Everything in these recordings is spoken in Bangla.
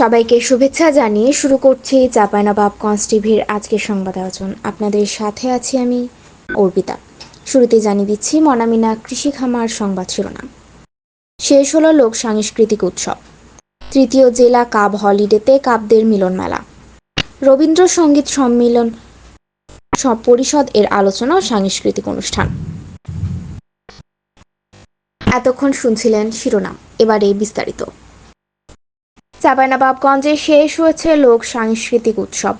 সবাইকে শুভেচ্ছা জানিয়ে শুরু করছি চাঁপাইনবাবগঞ্জ টিভির আজকের সংবাদ আয়োজন। আপনাদের সাথে আছি আমি অর্পিতা। শুরুতে জানিয়ে দিচ্ছি, মনামিনা কৃষি খামার সংবাদ শিরোনাম। শেষ হলো লোক সাংস্কৃতিক উৎসব। তৃতীয় জেলা কাব হলিডেতে কাবদের মিলন মেলা। রবীন্দ্রসঙ্গীত সম্মিলন সব পরিষদ এর আলোচনা ও সাংস্কৃতিক অনুষ্ঠান। এতক্ষণ শুনছিলেন শিরোনাম। এবারে বিস্তারিত। চাঁপাইনবাবগঞ্জে শেষ হয়েছে লোক সাংস্কৃতিক উৎসব।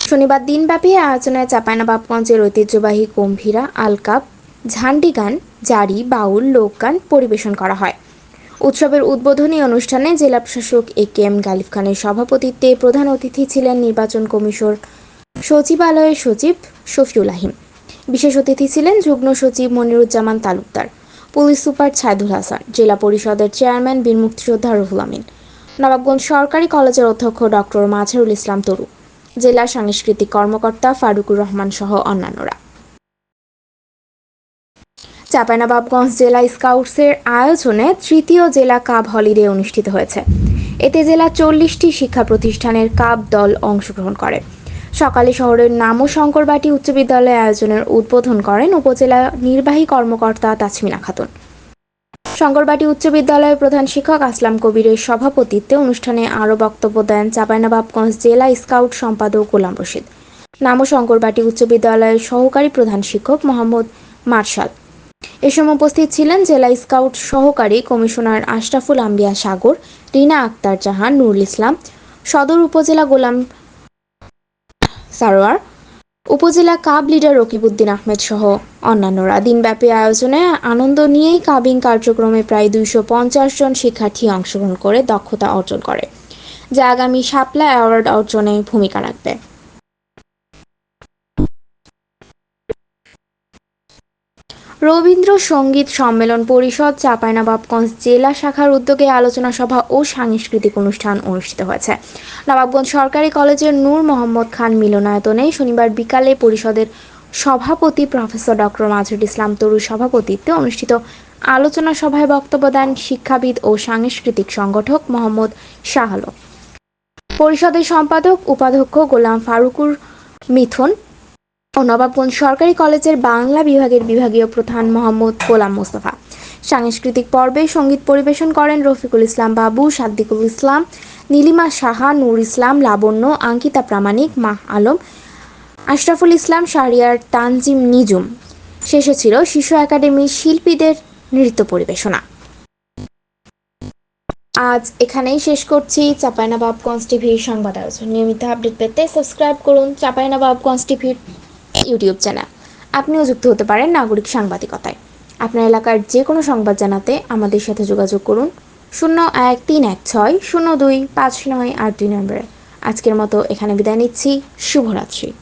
শনিবার দিনব্যাপী আয়োজনে চাঁপাইনবাবগঞ্জের ঐতিহ্যবাহী গম্ভীরা, আলকাপ ঝান্ডি গান জারি, বাউল, লোকগান পরিবেশন করা হয়। উৎসবের উদ্বোধনী অনুষ্ঠানে জেলা প্রশাসক এ কে এম গালিব খানের সভাপতিত্বে প্রধান অতিথি ছিলেন নির্বাচন কমিশন সচিবালয়ের সচিব শফিউল আহিম। বিশেষ অতিথি ছিলেন যুগ্ম সচিব মনিরুজ্জামান তালুকদার, পুলিশ সুপার ছায়দুল হাসান, জেলা পরিষদের চেয়ারম্যান বীর মুক্তিযোদ্ধা রুহুল আমিন। নবাবগঞ্জ সরকারি কলেজের অধ্যক্ষ ডক্টর মাঝারুল ইসলাম তরু জেলা সাংস্কৃতিক কর্মকর্তা ফারুকুর রহমান সহ অন্যান্যরা। চাঁপাইনবাবগঞ্জ জেলা স্কাউটসের আয়োজনে তৃতীয় জেলা কাব হলিডে অনুষ্ঠিত হয়েছে। এতে জেলা চল্লিশটি শিক্ষা প্রতিষ্ঠানের কাব দল অংশগ্রহণ করে। সকালে শহরের নামো শঙ্করবাটি উচ্চ বিদ্যালয়ে আয়োজনের উদ্বোধন করেন উপজেলা নির্বাহী কর্মকর্তা তাছমিনা খাতুন। শঙ্করবাটি উচ্চ বিদ্যালয়ের প্রধান শিক্ষক আসলাম কবিরের সভাপতিত্বে অনুষ্ঠানে আরও বক্তব্য দেন চাঁপাইনবাবগঞ্জ জেলা স্কাউট সম্পাদক গোলাম রশিদ। নামো শঙ্করবাটি উচ্চ বিদ্যালয়ের সহকারী প্রধান শিক্ষক মোহাম্মদ মার্শাল। এ সময় উপস্থিত ছিলেন জেলা স্কাউট সহকারী কমিশনার আশরাফুল আম্বিয়া সাগর, রিনা আক্তার জাহান, নুরুল ইসলাম, সদর উপজেলা গোলাম সারোয়ার উপজেলা কাব লিডার রকিবউদ্দিন আহমেদ সহ অন্যান্যরা। দিনব্যাপী আয়োজনে আনন্দ নিয়েই কাবিং কার্যক্রমে প্রায় দুইশো পঞ্চাশ জন শিক্ষার্থী অংশগ্রহণ করে দক্ষতা অর্জন করে, যা আগামী শাপলা অ্যাওয়ার্ড অর্জনে ভূমিকা রাখবে। রবীন্দ্র সংগীত সম্মেলন পরিষদ চাঁপাইনবাবগঞ্জ জেলা শাখার উদ্যোগে আলোচনা সভা ও সাংস্কৃতিক অনুষ্ঠান অনুষ্ঠিত হয়েছে। নবাবগঞ্জ সরকারি কলেজের নূর মোহাম্মদ খান মিলনায়তনে শনিবার বিকালে পরিষদের সভাপতি প্রফেসর ডক্টর মাজুর ইসলাম তরুর সভাপতিত্বে অনুষ্ঠিত আলোচনা সভায় বক্তব্য দেন শিক্ষাবিদ ও সাংস্কৃতিক সংগঠক মোহাম্মদ শাহ পরিষদের সম্পাদক, উপাধ্যক্ষ গোলাম ফারুকুর মিথুন ও নবাবগঞ্জ সরকারি কলেজের বাংলা বিভাগের বিভাগীয় প্রধান মোহাম্মদ গোলাম মোস্তফা। সাংস্কৃতিক পর্বে সংগীত পরিবেশন করেন রফিকুল ইসলাম বাবু, সাদ্দিকুল ইসলাম, নীলিমা সাহা, নূর ইসলাম, লাবণ্য, আঙ্কিতা প্রামাণিক, মাহ আলম, আশরাফুল ইসলাম, শাহরিয়ার তানজিম নিজুম শেষে ছিল শিশু একাডেমির শিল্পীদের নৃত্য পরিবেশনা। আজ এখানেই শেষ করছি চাঁপাইনবাবগঞ্জ টিভির সংবাদ আয়োজন। নিয়মিত আপডেট পেতে সাবস্ক্রাইব করুন চাঁপাইনবাবগঞ্জ টিভির ইউটিউব চ্যানেল। আপনিও যুক্ত হতে পারেন নাগরিক সাংবাদিকতায়। আপনার এলাকার যে কোনো সংবাদ জানাতে আমাদের সাথে যোগাযোগ করুন শূন্য এক তিন এক ছয় শূন্য দুই পাঁচ নয় আট দুই নম্বরে আজকের মতো এখানে বিদায় নিচ্ছি শুভরাত্রি